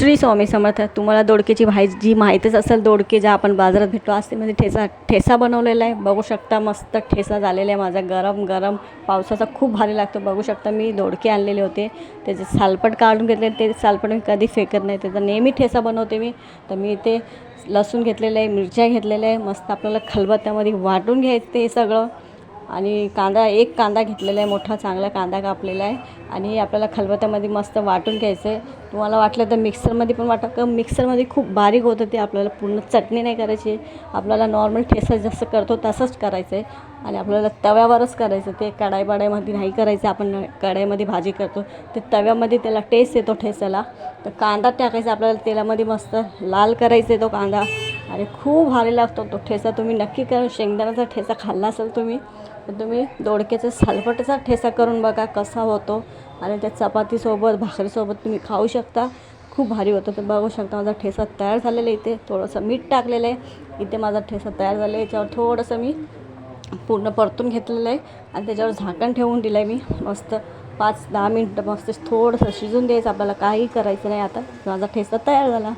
श्री स्वामी समर्थ तुम्हाला दोडकेची भाजी माहितीच असेल दोडके ज्या आपण बाजारात भेटतो आज ते म्हणजे ठेसा ठेसा बनवलेला आहे. बघू शकता मस्त ठेसा झालेला आहे माझा. गरम गरम पावसाचा खूप भारी लागतो. बघू शकता मी दोडके आणलेले होते. त्याचे सालपट काढून घेतले. ते सालपट मी कधी फेकत नाही. त्याचा नेहमी ठेसा बनवते मी. तर मी ते लसूण घेतलेलं आहे मिरच्या घेतलेल्या आहे. मस्त आपल्याला खलबत्त्यामध्ये वाटून घ्यायचं ते सगळं. आणि कांदा एक कांदा घेतलेला आहे मोठा चांगला कांदा कापलेला आहे. आणि आपल्याला खलबत्त्यामध्ये मस्त वाटून घ्यायचं आहे तुम्हाला वाटलं तर मिक्सरमध्ये पण वाटा का मिक्सरमध्ये खूप बारीक होतं ते आपल्याला पूर्ण चटणी नाही करायची. आपल्याला नॉर्मल ठेसा जसं करतो तसंच करायचं आहे आणि आपल्याला तव्यावरच करायचं ते कढाई बडाईमध्ये नाही करायचं आपण कढाईमध्ये भाजी करतो. ते तव्यामध्ये त्याला टेस्ट येतो ठेसाला. तर कांदा टाकायचा आपल्याला तेलामध्ये मस्त लाल करायचा आहे तो कांदा. अरे खूप भारी लागतो तो ठेसा तुम्ही नक्की करून शेंगदाण्याचा ठेसा खाल्ला असेल तुम्ही तर तुम्ही दोडक्याचा सालपटाचा ठेसा करून बघा कसा होतो. आणि त्या चपातीसोबत भाकरीसोबत तुम्ही खाऊ शकता. खूप भारी होतं. तर बघू शकता माझा ठेसा तयार झालेला आहे इथे. थोडंसं मीठ टाकलेलं आहे. इथे माझा ठेसा तयार झाला आहे. याच्यावर थोडंसं मी पूर्ण परतून घेतलेलं आहे. आणि त्याच्यावर झाकण ठेवून दिलं आहे मी. मस्त पाच दहा मिनटं मस्त थोडंसं शिजून द्यायचं. आपल्याला काही करायचं नाही आता. माझा ठेसा तयार झाला.